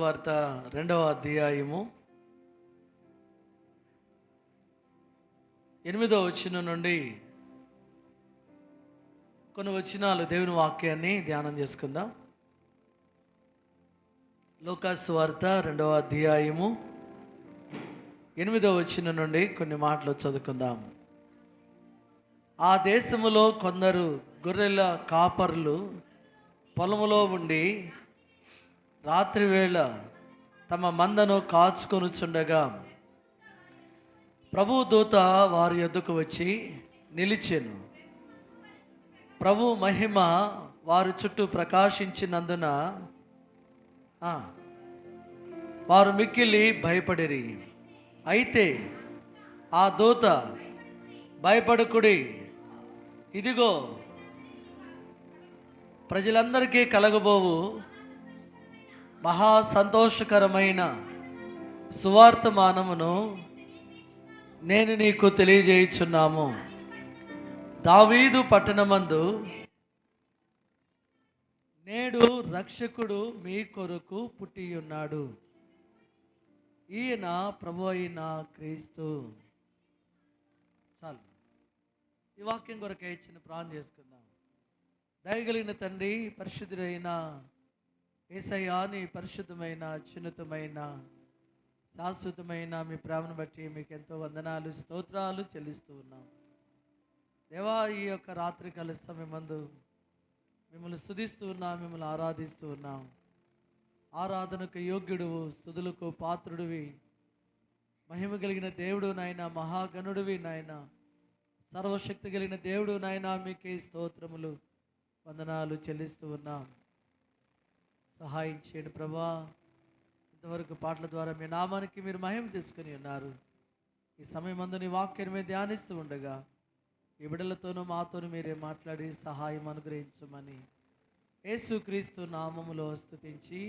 వార్త రెండవ అధ్యాయము. ఎనిమిదవ వచ్చిన నుండి కొన్ని వచనాలు దేవుని వాక్యాన్ని ధ్యానం చేసుకుందాం. లోకాస్ వార్త రెండవ అధ్యాయము. ఎనిమిదవ వచ్చిన నుండి కొన్ని మాటలు చదువుకుందాం. ఆ దేశములో కొందరు గొర్రెల కాపర్లు పొలములో ఉండి రాత్రి వేళ తమ మందను కాచుకొనుచుండగా ప్రభు దూత వారి యొద్దకు వచ్చి నిలిచెను. ప్రభు మహిమ వారి చుట్టూ ప్రకాశించినందున వారు మిక్కిలి భయపడిరి. అయితే ఆ దూత భయపడకుడి ఇదిగో ప్రజలందరికీ కలగబోవు మహా సంతోషకరమైన సువార్తమానమును నేను నీకు తెలియజేయుచున్నాము. దావీదు పట్టణమందు నేడు రక్షకుడు మీ కొరకు పుట్టి ఉన్నాడు ఈయన ప్రభు అయిన క్రీస్తు. చాలు. ఈ వాక్యం కొరకే ఇచ్చిన ప్రాణం చేసుకుందాం. దయగలిగిన తండ్రి పరిశుద్ధుడైన ఏసయ్యా నీ పరిశుద్ధమైన అత్యున్నతమైన శాశ్వతమైన మీ ప్రేమను బట్టి మీకు ఎంతో వందనాలు స్తోత్రాలు చెల్లిస్తూ ఉన్నాం. దేవా ఈ యొక్క రాత్రి కాల సమయమందు మిమ్మల్ని స్థుతిస్తూ ఉన్నాం మిమ్మల్ని ఆరాధిస్తూ ఉన్నాం. ఆరాధనకు యోగ్యుడు స్థుతులకు పాత్రుడివి. మహిమ కలిగిన దేవుడు నాయన మహాగణుడివి నాయన. సర్వశక్తి కలిగిన దేవుడు నాయన మీకే స్తోత్రములు వందనాలు చెల్లిస్తూ ఉన్నాం. సహాయం చేయండి ప్రభా. ఇంతవరకు పాటల ద్వారా మీ నామానికి మీరు మహిమ తీసుకుని ఉన్నారు. ఈ సమయం అందు నీ వాక్యమే ధ్యానిస్తూ ఉండగా ఈ బిడలతోనూ మాతోనూ మీరే మాట్లాడి సహాయం అనుగ్రహించమని యేసుక్రీస్తు నామములో స్థుతించి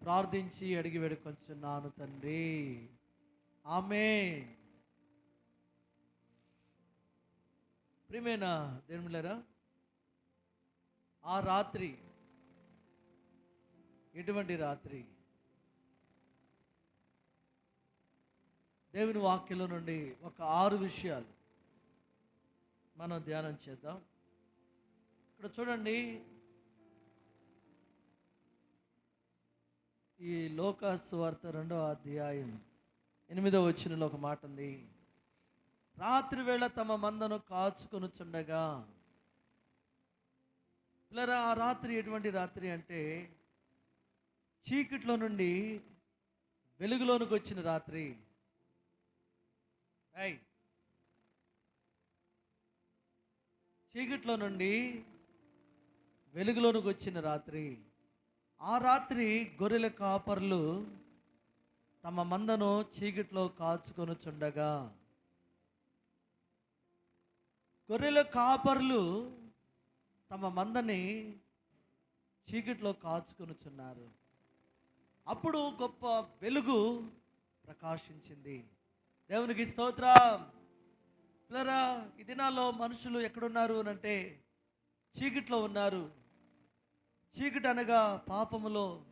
ప్రార్థించి అడిగి వేడుకొంచున్నాను తండ్రి. ఆమె ప్రియమైన దేవులరా ఆ రాత్రి ఎటువంటి రాత్రి? దేవుని వాక్యంలో నుండి ఒక ఆరు విషయాలు మనం ధ్యానం చేద్దాం. ఇక్కడ చూడండి. ఈ లోకాస్వార్త రెండవ అధ్యాయం ఎనిమిదవ వచ్చినలో ఒక మాట ఉంది. రాత్రి వేళ తమ మందను కాచుకొనుచుండగా పిల్లరా ఆ రాత్రి ఎటువంటి రాత్రి అంటే చీకట్లో నుండి వెలుగులోనికి వచ్చిన రాత్రి. ఏయ్. చీకట్లో నుండి వెలుగులోనికి వచ్చిన రాత్రి. ఆ రాత్రి గొర్రెల కాపర్లు తమ మందను చీకట్లో కాచుకొనుచుండగా గొర్రెల కాపర్లు తమ మందని చీకట్లో కాచుకొనుచున్నారు. అప్పుడు గొప్ప వెలుగు ప్రకాశించింది. దేవునికి స్తోత్రం. పిల్లరా ఈ దినాల్లో మనుషులు ఎక్కడున్నారు అని అంటే చీకట్లో ఉన్నారు. చీకటి అనగా పాపములో.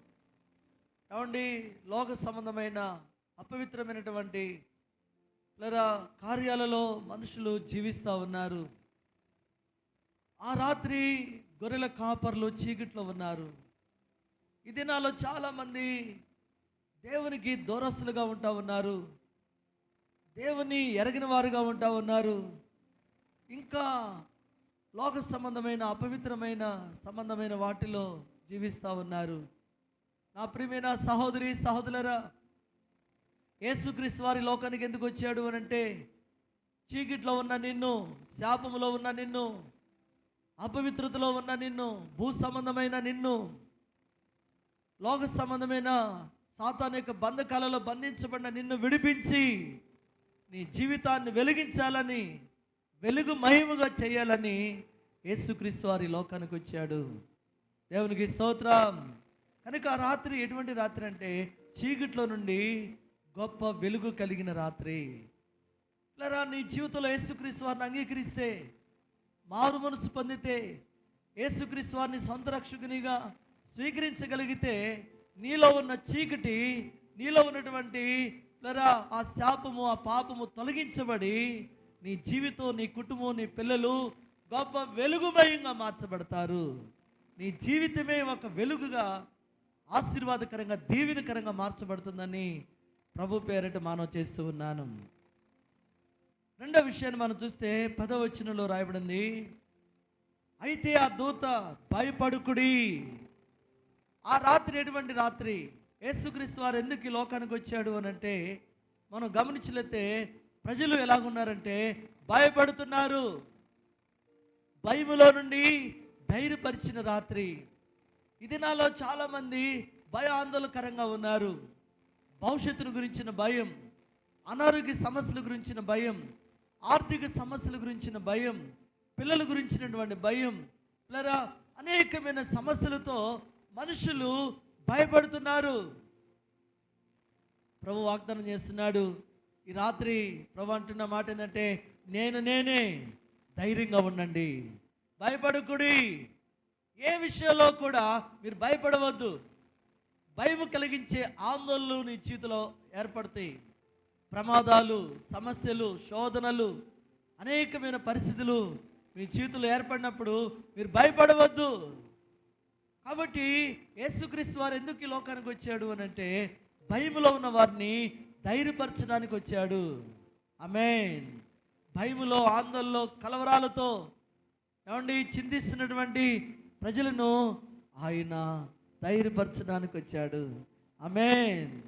ఏమండి? లోక సంబంధమైన అపవిత్రమైనటువంటి పిల్లరా కార్యాలలో మనుషులు జీవిస్తూ ఉన్నారు. ఆ రాత్రి గొర్రెల కాపర్లు చీకట్లో ఉన్నారు. ఈ దినాల్లో చాలామంది దేవునికి దూరస్తులుగా ఉంటా ఉన్నారు. దేవుని ఎరగిన వారుగా ఉంటా ఉన్నారు. ఇంకా లోక సంబంధమైన అపవిత్రమైన సంబంధమైన వాటిలో జీవిస్తూ ఉన్నారు. నా ప్రియమైన సహోదరి సహోదరులరా యేసుక్రీస్తు వారి లోకానికి ఎందుకు వచ్చాడు అని అంటే చీకట్లో ఉన్న నిన్ను శాపములో ఉన్న నిన్ను అపవిత్రతలో ఉన్న నిన్ను భూ సంబంధమైన నిన్ను లోక సంబంధమైన సాతాన్ యొక్క బంధకాలలో బంధించబడిన నిన్ను విడిపించి నీ జీవితాన్ని వెలిగించాలని వెలుగు మహిమగా చేయాలని యేసుక్రీస్తు వారి లోకానికి వచ్చాడు. దేవునికి స్తోత్రం. కనుక ఆ రాత్రి ఎటువంటి రాత్రి అంటే చీకట్లో నుండి గొప్ప వెలుగు కలిగిన రాత్రి. ఇట్లరా నీ జీవితంలో యేసుక్రీస్తు వారిని అంగీకరిస్తే మారు మనసు పొందితే యేసుక్రీస్తు వారిని సొంత రక్షకునిగా స్వీకరించగలిగితే నీలో ఉన్న చీకటి నీలో ఉన్నటువంటి లేదా ఆ శాపము ఆ పాపము తొలగించబడి నీ జీవితం నీ కుటుంబం నీ పిల్లలు గొప్ప వెలుగుమయంగా మార్చబడతారు. నీ జీవితమే ఒక వెలుగుగా ఆశీర్వాదకరంగా దీవెనకరంగా మార్చబడుతుందని ప్రభు పేరిట మనం చేస్తూ ఉన్నాను. రెండో విషయాన్ని మనం చూస్తే పదవచనంలో రాయబడింది అయితే ఆ దూత భయపడుకుడి. ఆ రాత్రి ఎటువంటి రాత్రి? యేసుక్రీస్తు వారు ఎందుకు ఈ లోకానికి వచ్చాడు అని అంటే మనం గమనించలేతే ప్రజలు ఎలాగున్నారంటే భయపడుతున్నారు. భయములో నుండి ధైర్యపరిచిన రాత్రి. ఇది నాలో చాలామంది భయ ఆందోళనకరంగా ఉన్నారు. భవిష్యత్తును గురించిన భయం అనారోగ్య సమస్యల గురించిన భయం ఆర్థిక సమస్యల గురించిన భయం పిల్లల గురించినటువంటి భయం లేదా అనేకమైన సమస్యలతో మనుషులు భయపడుతున్నారు. ప్రభు వాగ్దానం చేస్తున్నాడు. ఈ రాత్రి ప్రభు అంటున్న మాట ఏంటంటే నేను నేనే ధైర్యంగా ఉండండి. భయపడకుడి. ఏ విషయంలో కూడా మీరు భయపడవద్దు. భయం కలిగించే ఆందోళనలు నీ జీవితంలో ఏర్పడతాయి. ప్రమాదాలు సమస్యలు శోధనలు అనేకమైన పరిస్థితులు మీ జీవితంలో ఏర్పడినప్పుడు మీరు భయపడవద్దు. కాబట్టి యేసుక్రీస్తు వారు ఎందుకు ఈ లోకానికి వచ్చాడు అని అంటే భయములో ఉన్న వారిని ధైర్యపరచడానికి వచ్చాడు. అమేన్ భయములో ఆందోళనలో కలవరాలతో ఏమండి చింతిస్తున్నటువంటి ప్రజలను ఆయన ధైర్యపరచడానికి వచ్చాడు. అమేన్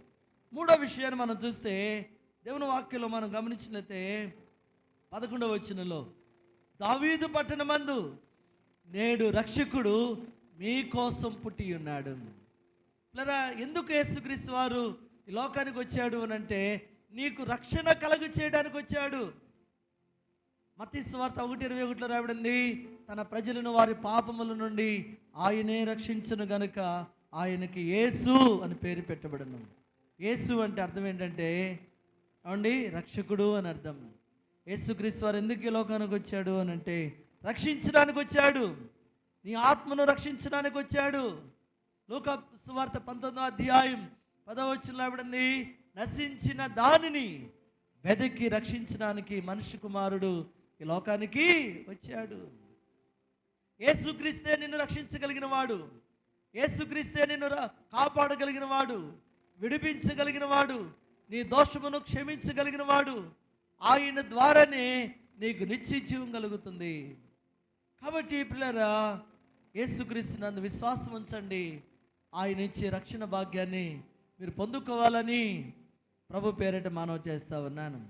మూడో విషయాన్ని మనం చూస్తే దేవుని వాక్యంలో మనం గమనించినట్లయితే పదకొండవ వచ్చినలో దావీదు పట్టణమందు నేడు రక్షకుడు మీకోసం పుట్టి ఉన్నాడు. పిల్లరా ఎందుకు యేసుక్రీస్తు వారు ఈ లోకానికి వచ్చాడు అని అంటే నీకు రక్షణ కలుగు చేయడానికి వచ్చాడు. మతి స్వార్థ ఒకటి ఇరవై ఒకటిలో రాబడింది తన ప్రజలను వారి పాపముల నుండి ఆయనే రక్షించను గనుక ఆయనకి యేసు అని పేరు పెట్టబడను. యేసు అంటే అర్థం ఏంటంటే అవండి రక్షకుడు అని అర్థం. యేసుక్రీస్తు వారు ఎందుకు ఈ లోకానికి వచ్చాడు అని అంటే రక్షించడానికి వచ్చాడు. నీ ఆత్మను రక్షించడానికి వచ్చాడు. లోక సువార్త పంతొమ్మిదో అధ్యాయం పదవచనం ఆవిడంది నశించిన దానిని వెదకి రక్షించడానికి మనిషి కుమారుడు ఈ లోకానికి వచ్చాడు. ఏసుక్రీస్తే నిన్ను రక్షించగలిగిన వాడు ఏసుక్రీస్తే నిన్ను ర- కాపాడగలిగిన వాడు విడిపించగలిగిన వాడు నీ దోషమును క్షమించగలిగిన వాడు ఆయన ద్వారానే నీకు నిత్య జీవం కలుగుతుంది. కాబట్టి పిల్లరా యేసుక్రీస్తు నందు విశ్వాసం ఉంచండి. ఆయన ఇచ్చే రక్షణ భాగ్యాన్ని మీరు పొందుకోవాలని ప్రభు పేరిట మానవ చేస్తా ఉన్నాను.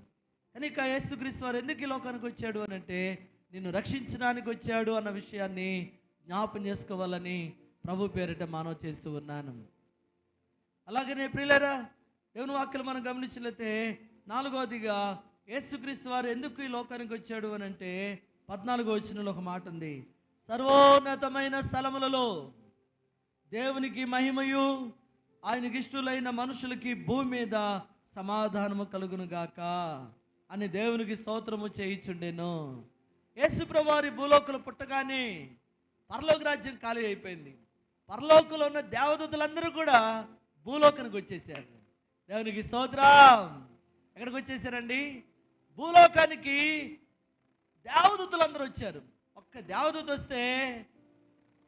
కనుక యేసుక్రీస్తు వారు ఎందుకు ఈ లోకానికి వచ్చాడు అని అంటే నిన్ను రక్షించడానికి వచ్చాడు అన్న విషయాన్ని జ్ఞాపం చేసుకోవాలని ప్రభు పేరిట మానవ చేస్తూ ఉన్నాను. అలాగనే ప్రియులరా దేవుని వాక్యలు మనం గమనించినట్లయితే నాలుగవదిగా యేసుక్రీస్తు వారు ఎందుకు ఈ లోకానికి వచ్చాడు అని అంటే పద్నాలుగో వచ్చినలో ఒక మాట ఉంది. సర్వోన్నతమైన స్థలములలో దేవునికి మహిమయు ఆయనకి ఇష్టలైన మనుషులకి భూమి మీద సమాధానము కలుగును గాక అని దేవునికి స్తోత్రము చేయించుండెను. యేసుప్రవారి భూలోకలు పుట్టగానే పరలోక రాజ్యం ఖాళీ అయిపోయింది. పరలోకంలో ఉన్న దేవదూతలందరూ కూడా భూలోకానికి వచ్చేసారు. దేవునికి స్తోత్రం. ఎక్కడికి వచ్చేసారండి? భూలోకానికి దేవదూతలందరూ వచ్చారు. ఒక్క దేవదూత వస్తే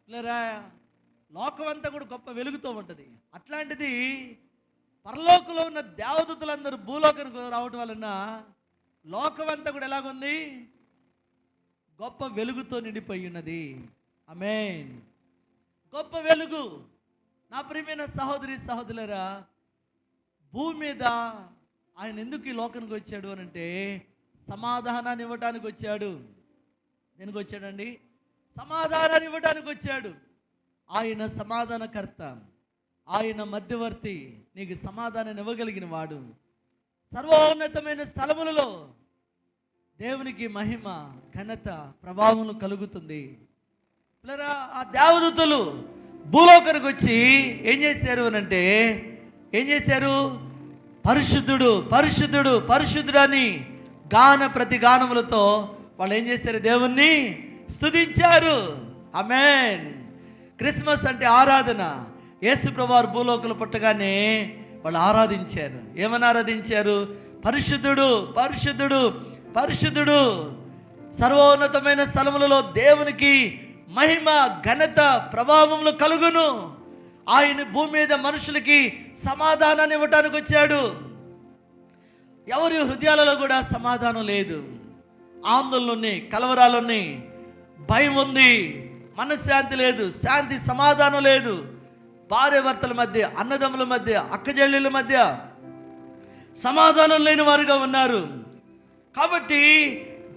లేరా లోకమంతా కూడా గొప్ప వెలుగుతూ ఉంటుంది. అట్లాంటిది పరలోకంలో ఉన్న దేవదూతలందరూ భూలోకానికి రావటం వలన లోకమంతా కూడా ఎలాగుంది? గొప్ప వెలుగుతో నిండిపోయి ఉన్నది. అమేన్ గొప్ప వెలుగు. నా ప్రియమైన సహోదరి సహోదరులరా భూమి మీద ఆయన ఎందుకు ఈ లోకానికి వచ్చాడు అని అంటే సమాధానాన్ని ఇవ్వటానికి వచ్చాడు. దేనికి వచ్చాడండి సమాధానాన్ని ఇవ్వడానికి వచ్చాడు. ఆయన సమాధానకర్త. ఆయన మధ్యవర్తి. నీకు సమాధానాన్ని ఇవ్వగలిగిన వాడు. సర్వోన్నతమైన స్థలములలో దేవునికి మహిమ ఘనత ప్రభావం కలుగుతుంది. పిల్లరా ఆ దేవదూతలు భూలోకరికి వచ్చి ఏం చేశారు అని అంటే ఏం చేశారు? పరిశుద్ధుడు పరిశుద్ధుడు పరిశుద్ధుడు అని గాన ప్రతి గానములతో వాళ్ళు ఏం చేశారు? దేవుణ్ణి స్థుతించారు అమెన్ క్రిస్మస్ అంటే ఆరాధన. యేసు ప్రభువారు భూలోకలు పుట్టగానే వాళ్ళు ఆరాధించారు. ఏమని ఆరాధించారు? పరిశుద్ధుడు పరిశుద్ధుడు పరిశుద్ధుడు. సర్వోన్నతమైన స్థలములలో దేవునికి మహిమ ఘనత ప్రభావములు కలుగును. ఆయన భూమి మీద మనుషులకి సమాధానాన్ని ఇవ్వటానికి వచ్చాడు. ఎవరి హృదయాలలో కూడా సమాధానం లేదు. ఆందోళన ఉన్నాయి కలవరాలు ఉన్నాయి భయం ఉంది. మనశ్శాంతి లేదు శాంతి సమాధానం లేదు. భార్య భర్తల మధ్య అన్నదమ్ముల మధ్య అక్కజెళ్ళిల మధ్య సమాధానం లేని వారుగా ఉన్నారు. కాబట్టి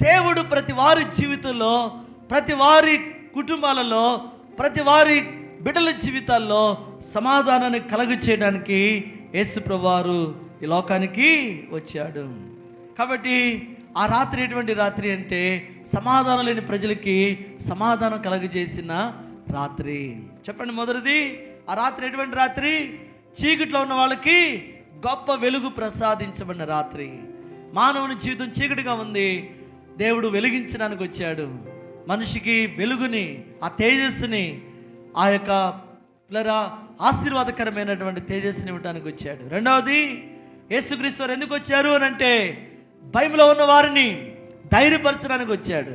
దేవుడు ప్రతి వారి జీవితంలో ప్రతి వారి కుటుంబాలలో ప్రతి వారి బిడ్డల జీవితాల్లో సమాధానాన్ని కలుగ చేయడానికి యేసుప్రవారు ఈ లోకానికి వచ్చాడు. కాబట్టి ఆ రాత్రి ఎటువంటి రాత్రి అంటే సమాధానం లేని ప్రజలకి సమాధానం కలగజేసిన రాత్రి. చెప్పండి మొదటిది ఆ రాత్రి ఎటువంటి రాత్రి? చీకట్లో ఉన్న వాళ్ళకి గొప్ప వెలుగు ప్రసాదించబడిన రాత్రి. మానవుని జీవితం చీకటిగా ఉంది దేవుడు వెలిగించడానికి వచ్చాడు. మనిషికి వెలుగుని ఆ తేజస్సుని ఆ యొక్క పిల్లరా ఆశీర్వాదకరమైనటువంటి తేజస్సుని ఇవ్వడానికి వచ్చాడు. రెండవది యేసుక్రీస్తు ఎందుకు వచ్చారు అని అంటే భయంలో ఉన్న వారిని ధైర్యపరచడానికి వచ్చాడు.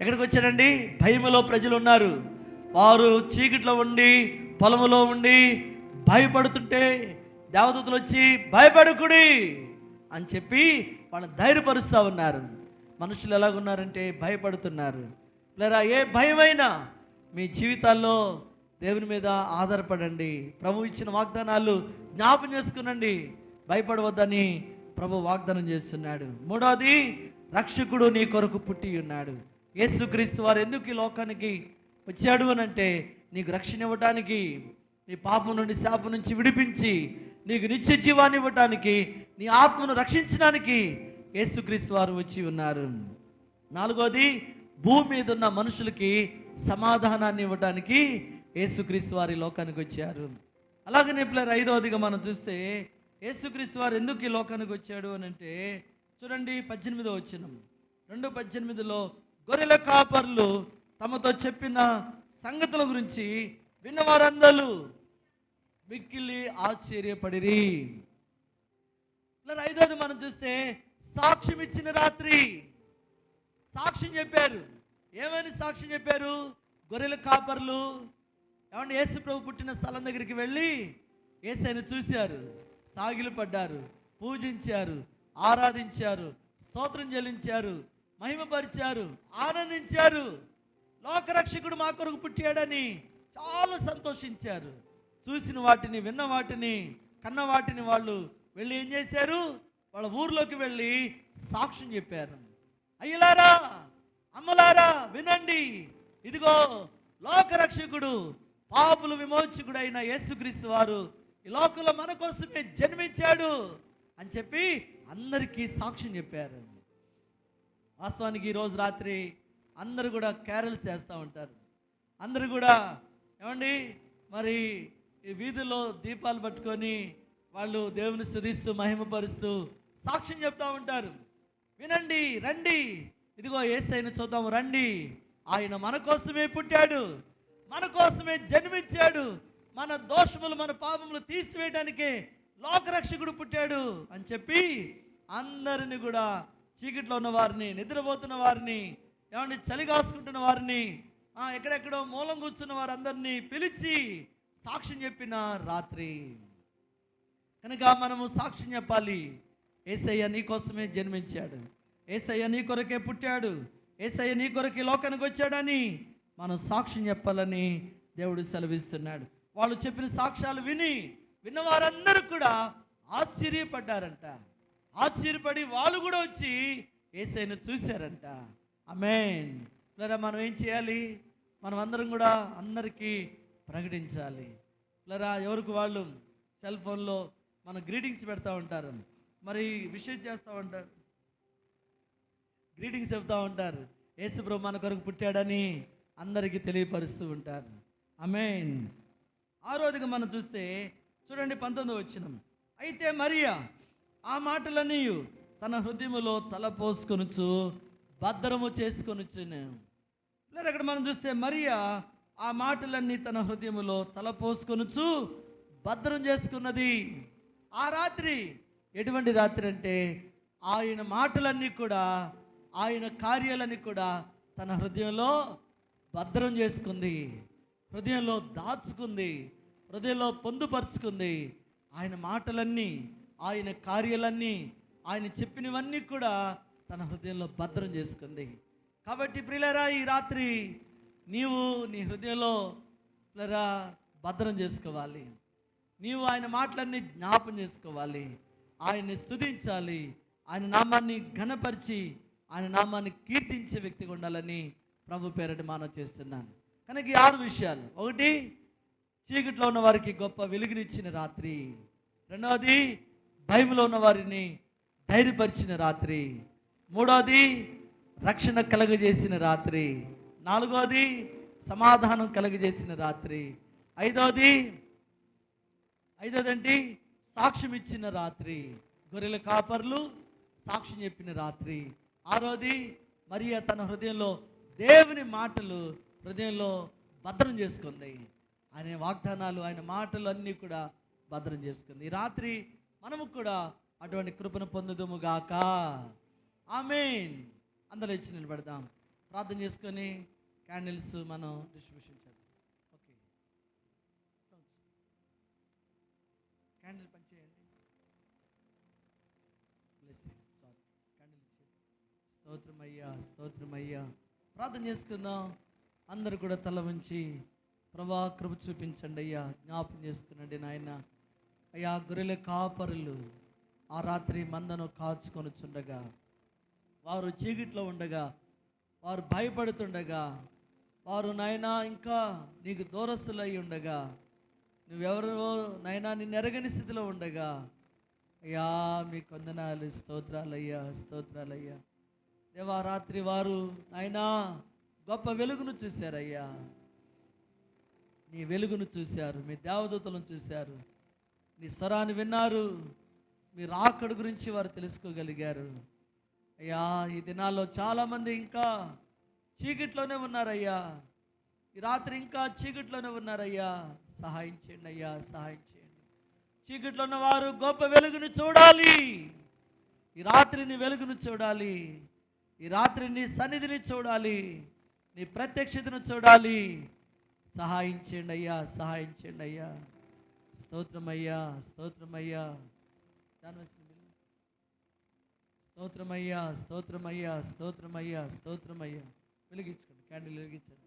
ఎక్కడికి వచ్చాడండి? భయములో ప్రజలు ఉన్నారు. వారు చీకట్లో ఉండి పొలములో ఉండి భయపడుతుంటే దేవదూతలు వచ్చి భయపడుకుడి అని చెప్పి వాళ్ళు ధైర్యపరుస్తూ ఉన్నారు. మనుషులు ఎలాగున్నారంటే భయపడుతున్నారు. లేరా ఏ భయమైనా మీ జీవితాల్లో దేవుని మీద ఆధారపడండి. ప్రభు ఇచ్చిన వాగ్దానాలు జ్ఞాపం చేసుకునండి. భయపడవద్దని ప్రభు వాగ్దానం చేస్తున్నాడు. మూడవది రక్షకుడు నీ కొరకు పుట్టి ఉన్నాడు. యేసుక్రీస్తు వారు ఎందుకు ఈ లోకానికి వచ్చాడు అని అంటే నీకు రక్షణ ఇవ్వటానికి నీ పాపం నుండి శాపం నుంచి విడిపించి నీకు నిత్య జీవాన్ని ఇవ్వటానికి నీ ఆత్మను రక్షించడానికి యేసుక్రీస్తు వారు వచ్చి ఉన్నారు. నాలుగోది భూమి మీద ఉన్న మనుషులకి సమాధానాన్ని ఇవ్వటానికి యేసుక్రీస్తు వారి లోకానికి వచ్చారు. అలాగనే పిల్లలు ఐదవదిగా మనం చూస్తే యేసుక్రీస్తు వారు ఎందుకు ఈ లోకానికి వచ్చాడు అని అంటే చూడండి పద్దెనిమిదో వచ్చిన రెండు పద్దెనిమిదిలో గొర్రెల కాపర్లు తమతో చెప్పిన సంగతుల గురించి విన్నవారందరూ మిక్కిలి ఆశ్చర్యపడిరి. ఇలా ఐదోది మనం చూస్తే సాక్ష్యం ఇచ్చిన రాత్రి సాక్ష్యం చెప్పారు. ఏమని సాక్ష్యం చెప్పారు? గొర్రెల కాపర్లు ఏమంటే యేసు ప్రభు పుట్టిన స్థలం దగ్గరికి వెళ్ళి ఏసైని చూశారు. సాగిలపడ్డారు పూజించారు ఆరాధించారు స్తోత్రం చెల్లించారు మహిమపరిచారు ఆనందించారు. లోకరక్షకుడు మా కొరకు పుట్టాడని చాలా సంతోషించారు. చూసిన వాటిని విన్న వాటిని కన్న వాటిని వాళ్ళు వెళ్ళి ఏం చేశారు? వాళ్ళ ఊర్లోకి వెళ్ళి సాక్ష్యం చెప్పారు. అయ్యలారా అమ్మలారా వినండి. ఇదిగో లోకరక్షకుడు పాపులు విమోచకుడైన అయిన యేసుక్రీస్తు వారు ఈ లోకంలో మన కోసమే జన్మించాడు అని చెప్పి అందరికీ సాక్ష్యం చెప్పారు. వాస్తవానికి ఈరోజు రాత్రి అందరూ కూడా క్యారల్స్ చేస్తూ ఉంటారు. అందరు కూడా ఏమండి? మరి ఈ వీధుల్లో దీపాలు పట్టుకొని వాళ్ళు దేవుని స్తుతిస్తూ మహిమపరుస్తూ సాక్ష్యం చెప్తా ఉంటారు. వినండి రండి. ఇదిగో ఏసైన చూద్దాం రండి. ఆయన మన కోసమే పుట్టాడు మన కోసమే జన్మించాడు. మన దోషములు మన పాపములు తీసివేయడానికి లోకరక్షకుడు పుట్టాడు అని చెప్పి అందరిని కూడా చీకట్లో ఉన్న వారిని నిద్రపోతున్న వారిని ఏమంటే చలిగాసుకుంటున్న వారిని ఎక్కడెక్కడో మూలం కూర్చున్న వారందరినీ పిలిచి సాక్ష్యం చెప్పిన రాత్రి. కనుక మనము సాక్ష్యం చెప్పాలి. ఏసయ్య నీ కోసమే జన్మించాడు. ఏసయ్య నీ కొరకే పుట్టాడు. ఏసయ్య నీ కొరకే లోకానికి వచ్చాడని మనం సాక్ష్యం చెప్పాలని దేవుడు సెలవిస్తున్నాడు. వాళ్ళు చెప్పిన సాక్ష్యాలు విని విన్నవారందరూ కూడా ఆశ్చర్యపడ్డారంట. ఆశ్చర్యపడి వాళ్ళు కూడా వచ్చి ఏసైను చూశారంట. అమేన్ లేరా మనం ఏం చేయాలి? మనం అందరం కూడా అందరికీ ప్రకటించాలి. లేరా ఎవరికి వాళ్ళు సెల్ ఫోన్లో మన గ్రీటింగ్స్ పెడతా ఉంటారు. మరి విషయం చేస్తూ ఉంటారు. గ్రీటింగ్స్ చెప్తూ ఉంటారు. యేసుప్రభు మన కొరకు పుట్టాడని అందరికీ తెలియపరుస్తూ ఉంటారు. అమేన్ ఆ రోజుగా మనం చూస్తే చూడండి పంతొమ్మిది వచ్చిన అయితే మరియా ఆ మాటలన్నీ తన హృదయములో తల పోసుకొనుచు భద్రము చేసుకొనుచు లేదా అక్కడ మనం చూస్తే మరియా ఆ మాటలన్నీ తన హృదయములో తలపోసుకొనుచు భద్రం చేసుకున్నది. ఆ రాత్రి ఎటువంటి రాత్రి అంటే ఆయన మాటలన్నీ కూడా ఆయన కార్యాలన్నీ కూడా తన హృదయంలో భద్రం చేసుకుంది. హృదయంలో దాచుకుంది హృదయంలో పొందుపరుచుకుంది. ఆయన మాటలన్నీ ఆయన కార్యాలన్నీ ఆయన చెప్పినవన్నీ కూడా తన హృదయంలో భద్రం చేసుకుంది. కాబట్టి ప్రిలరా ఈ రాత్రి నీవు నీ హృదయంలో ప్రిలరా భద్రం చేసుకోవాలి. నీవు ఆయన మాటలన్నీ జ్ఞాపం చేసుకోవాలి. ఆయన్ని స్తుతించాలి. ఆయన నామాన్ని ఘనపరిచి ఆయన నామాన్ని కీర్తించే వ్యక్తిగా ఉండాలని ప్రభు పేరటి మానవ చేస్తున్నాను. కనుక ఈ ఆరు విషయాలు. ఒకటి చీకట్లో ఉన్న వారికి గొప్ప వెలుగునిచ్చిన రాత్రి. రెండవది భయంలో ఉన్న వారిని ధైర్యపరిచిన రాత్రి. మూడవది రక్షణ కలగజేసిన రాత్రి. నాలుగవది సమాధానం కలగజేసిన రాత్రి. ఐదవది ఐదోదండి సాక్ష్యం ఇచ్చిన రాత్రి. గొర్రెల కాపర్లు సాక్ష్యం చెప్పిన రాత్రి. ఆరోది మరియా తన హృదయంలో దేవుని మాటలు హృదయంలో భద్రం చేసుకుంది. ఆయన వాగ్దానాలు ఆయన మాటలు అన్నీ కూడా భద్రం చేసుకుంది. ఈ రాత్రి మనము కూడా అటువంటి కృపను పొందుదుము గాక. ఆమెన్. అందరూ ఇచ్చి నిలబెడదాం. ప్రార్థన చేసుకొని క్యాండిల్స్ మనం డిస్ట్రిబ్యూషన్ చేద్దాం. ఓకే. క్యాండిల్ పనిచేయండి స్తోత్రమయ్యా స్తోత్రమయ్యా. ప్రార్థన చేసుకుందాం. అందరు కూడా తల ఉంచి ప్రభా కృప చూపించండి అయ్యా జ్ఞాపం చేసుకునండి నాయన. అయ్యా గొర్రెల కాపరులు ఆ రాత్రి మందను కాచుకొనుచుండగా వారు చీకట్లో ఉండగా వారు భయపడుతుండగా వారు నాయనా ఇంకా నీకు దూరస్తులై ఉండగా నువ్వెవరో నైనా నిన్ను ఎరగని స్థితిలో ఉండగా అయ్యా మీ కొందనాలు స్తోత్రాలయ్యా స్తోత్రాలయ్యా. దేవా రాత్రి వారు నాయనా గొప్ప వెలుగును చూశారయ్యా. నీ వెలుగును చూశారు మీ దేవదూతలను చూశారు. నీ స్వరాన్ని విన్నారు మీ రాకడు గురించి వారు తెలుసుకోగలిగారు. అయ్యా ఈ దినాల్లో చాలామంది ఇంకా చీకట్లోనే ఉన్నారయ్యా. ఈ రాత్రి ఇంకా చీకట్లోనే ఉన్నారయ్యా. సహాయం చేయండి అయ్యా సహాయం చేయండి. చీకట్లో ఉన్న వారు గొప్ప వెలుగును చూడాలి. ఈ రాత్రిని వెలుగును చూడాలి. ఈ రాత్రి నీ సన్నిధిని చూడాలి. నీ ప్రత్యక్షతను చూడాలి. సహాయం చేయండి అయ్యా సహాయం చేయండి అయ్యా. స్తోత్రమయ్యా స్తోత్రమయ్యా స్తోత్రమయ్యా స్తోత్రమయ్యా స్తోత్రమయ్యా స్తోత్రమయ్యా వెలిగించుకోండి క్యాండిల్ వెలిగించండి.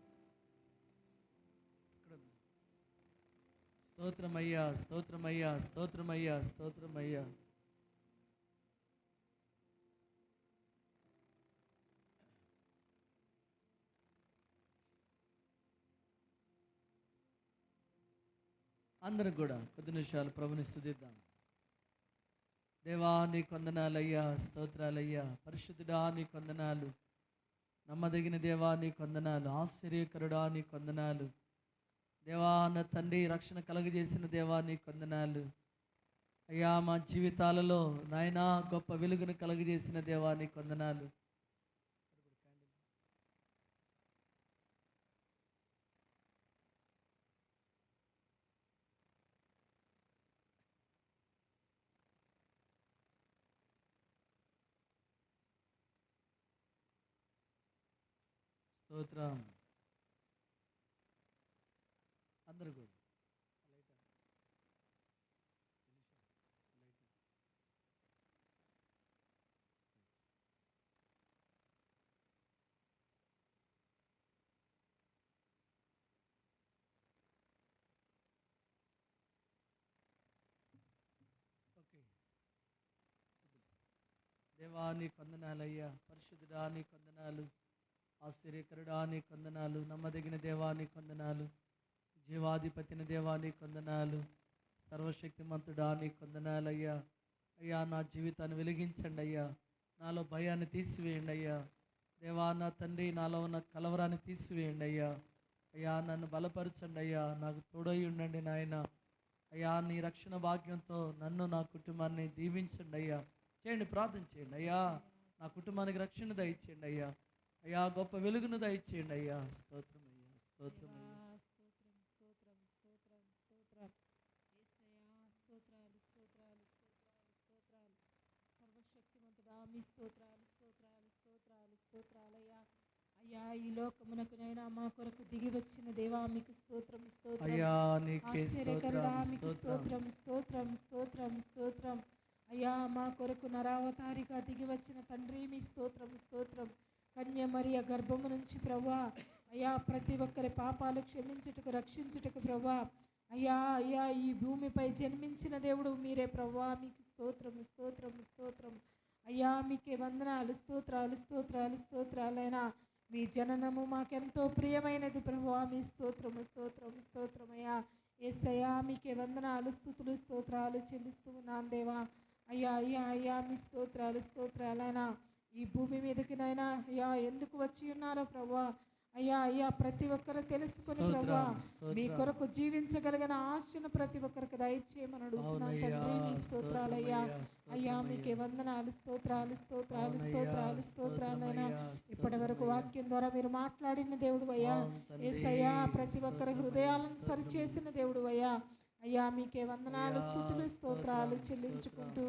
స్తోత్రమయ్యా స్తోత్రమయ్యా స్తోత్రమయ్యా స్తోత్రమయ్యా అందరం కూడా కొద్ది నిమిషాలు ప్రభుని స్థుతిద్దాం. దేవా నీ కొందనాలయ్యా స్తోత్రాలయ్యా. పరిశుద్ధుడా నీ కొందనాలు. నమ్మదగిన దేవా నీ కొందనాలు. ఆశ్చర్యకరుడా నీ కొందనాలు. దేవా నా తండ్రి రక్షణ కలుగజేసిన దేవా నీ కొందనాలు. అయ్యా మా జీవితాలలో నాయనా గొప్ప వెలుగును కలుగజేసిన దేవా నీ కొందనాలు. స్తోత్రం. అందరు కూడా. ఓకే. దేవా నీ కొందనాలయ్యా పరిశుద్ధుడా నీ కొందనాలు ఆశ్చర్యకరుడా నీ కొందనాలు నమ్మదగిన దేవా కొందనాలు జీవాధిపతిని దేవా కొందనాలు సర్వశక్తిమంతుడా నీ కొందనాలయ్యా. అయ్యా నా జీవితాన్ని వెలిగించండి అయ్యా. నాలో భయాన్ని తీసివేయండి అయ్యా. దేవా నా తండ్రి నాలో ఉన్న కలవరాన్ని తీసివేయండి అయ్యా. అయ్యా నన్ను బలపరచండి అయ్యా. నాకు తోడై ఉండండి నాయన. అయ్యా నీ రక్షణ భాగ్యంతో నన్ను నా కుటుంబాన్ని దీవించండి అయ్యా. చేయండి ప్రార్థన చేయండి అయ్యా. నా కుటుంబానికి రక్షణ దయచేయండి అయ్యా. అయ్యా గొప్ప వెలుగును దయచేయండి అయ్యా. స్తోత్రం అయ్యా స్తోత్రం మీ స్తోత్రాలు స్తోత్రాలు స్తోత్రాలు స్తోత్రాలయ్యా. అయ్యా ఈ లోకమునకునైనా మా కొరకు దిగి వచ్చిన దేవా మీకు స్తోత్రం స్తోత్రం. ఆశ్చర్యకరుడా మీకు స్తోత్రం స్తోత్రం స్తోత్రం స్తోత్రం. అయ్యా మా కొరకు నరావతారిగా దిగి వచ్చిన తండ్రి మీ స్తోత్రం స్తోత్రం. కన్య మరియ గర్భము నుంచి ప్రభా అయ్యా ప్రతి ఒక్కరి పాపాలు క్షమించుటకు రక్షించుటకు ప్రభా అయ్యా అయ్యా ఈ భూమిపై జన్మించిన దేవుడు మీరే ప్రభా మీకు స్తోత్రం స్తోత్రం స్తోత్రం అయ్యా మీకే వందనాలు స్తోత్రాలు స్తోత్రాలు స్తోత్రాలైనా. మీ జననము మాకెంతో ప్రియమైనది ప్రభువా మీ స్తోత్రము స్తోత్రం స్తోత్రమయ్యా. ఏసయ్యా మీకే వందనాలు స్థుతులు స్తోత్రాలు చెల్లిస్తూ ఉన్నాను దేవా. అయ్యా అయ్యా అయ్యా మీ స్తోత్రాలు స్తోత్రాలైనా. ఈ భూమి మీదకినైనా అయ్యా ఎందుకు వచ్చి ఉన్నారో ప్రభా అయ్యా అయ్యా ప్రతి ఒక్కరు తెలుసుకుని ప్రభా మీ కొరకు జీవించగలిగిన ఆశను ప్రతి ఒక్కరికి దయచేయమని అడుగుతున్నాం తండ్రి మీ స్తోత్రాలయ్యా అయ్యా. మీకే వందనాలు స్తోత్రాలు స్తోత్రాలు స్తోత్రాలు స్తోత్రాలైనా ఇప్పటి వరకు. వాక్యం ద్వారా మీరు మాట్లాడిన దేవుడు అయ్యా. ఏసయ్యా ప్రతి ఒక్కరి హృదయాలను. సరిచేసిన దేవుడు అయ్యా. అయ్యా మీకే వందనాలు స్థుతులు స్తోత్రాలు స్తోత్రం, చెల్లించుకుంటూ.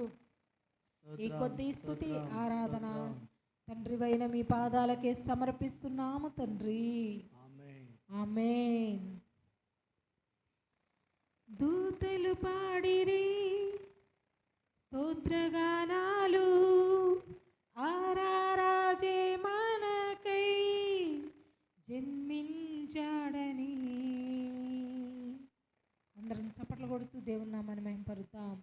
ఈ కొద్ది స్థుతి ఆరాధన. తండ్రివైన మీ పాదాలకే సమర్పిస్తున్నాము తండ్రి ఆమేన్. ఆమేన్ దూతలు పాడిరి స్తోత్రగానాలు ఆరారాజే మనకై జన్మించాడని అందరం చప్పట్లు కొడుతూ దేవుని నామాన్ని మేము పరుతాం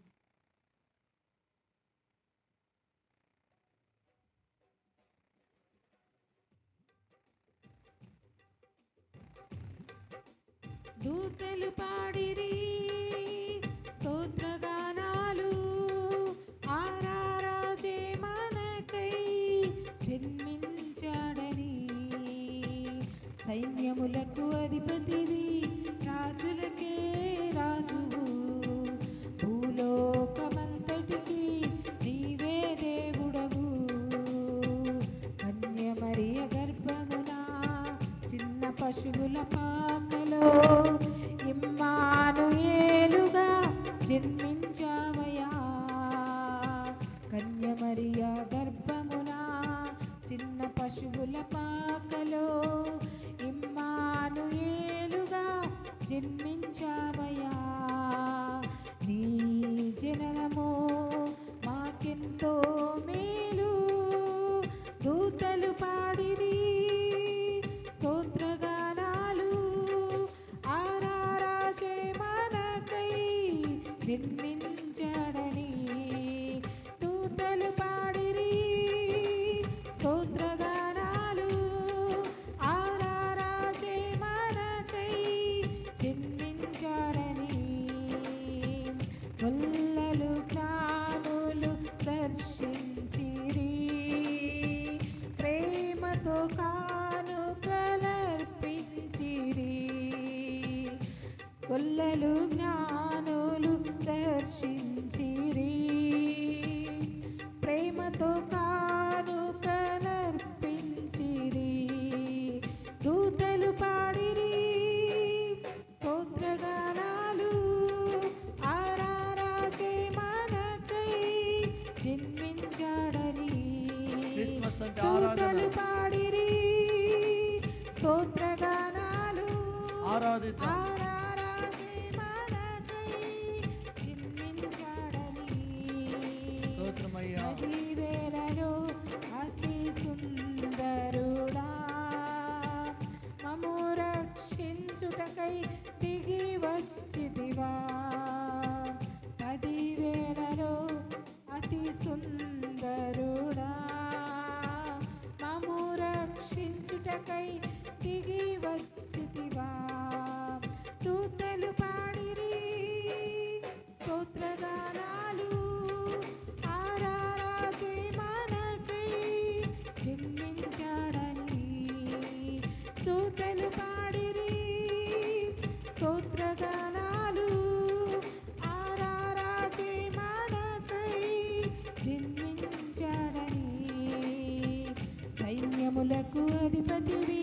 గొల్లలు జ్ఞానులు సైన్యములకు అధిపతివి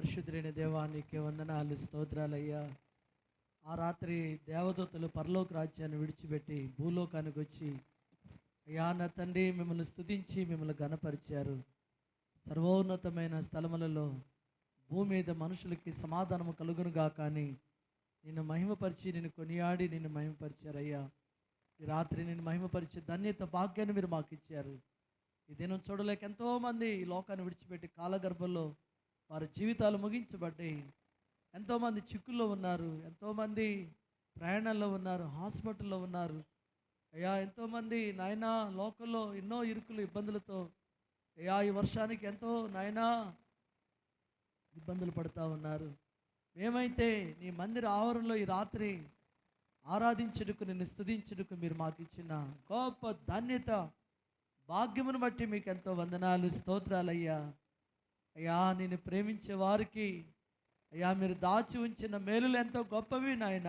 పరిశుద్ధులైన దేవానికి వందనాలు స్తోత్రాలయ్యా. ఆ రాత్రి దేవదూతలు పరలోక రాజ్యాన్ని విడిచిపెట్టి భూలోకానికి వచ్చి అయ్యా నా తండ్రి మిమ్మల్ని స్తుతించి మిమ్మల్ని గనపరిచారు సర్వోన్నతమైన స్థలములలో భూమి మీద మనుషులకి సమాధానము కలుగునుగా కానీ నిన్ను మహిమపరిచి నేను కొనియాడి నిన్ను మహిమపరిచారయ్యా. ఈ రాత్రి నేను మహిమపరిచే ధన్యత భాగ్యాన్ని మీరు మాకు ఇచ్చారు. ఈ దినం చూడలేక ఎంతోమంది ఈ లోకాన్ని విడిచిపెట్టి కాలగర్భంలో వారి జీవితాలు ముగించబడ్డాయి. ఎంతోమంది చిక్కుల్లో ఉన్నారు ఎంతోమంది ప్రయాణాల్లో ఉన్నారు హాస్పిటల్లో ఉన్నారు. అయ్యా ఎంతోమంది నాయన లోకల్లో ఎన్నో ఇరుకులు ఇబ్బందులతో. అయ్యా ఈ వర్షానికి ఎంతో నాయనా ఇబ్బందులు పడుతూ ఉన్నారు. మేమైతే నీ మందిర ఆవరణలో ఈ రాత్రి ఆరాధించుటకు నిన్ను స్థుతించుటకు మీరు మాకు ఇచ్చిన గొప్ప ధాన్యత. భాగ్యమును బట్టి మీకు ఎంతో వందనాలు స్తోత్రాలయ్యా. అయ్యా నేను ప్రేమించే వారికి అయ్యా మీరు దాచి ఉంచిన మేలులు ఎంతో గొప్పవి నాయన.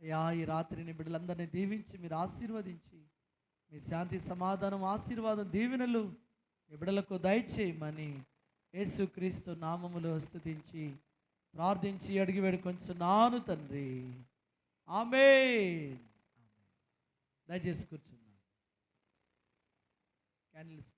అయ్యా ఈ రాత్రిని బిడ్డలందరినీ దీవించి మీరు ఆశీర్వదించి మీ శాంతి సమాధానం ఆశీర్వాదం దీవెనలు నీ బిడ్డలకు దయచేయమని యేసుక్రీస్తు నామములు స్థుతించి ప్రార్థించి అడిగి వేడుకొంచున్నాను తండ్రి. ఆమె దయచేసి కూర్చున్నాను క్యాండిల్స్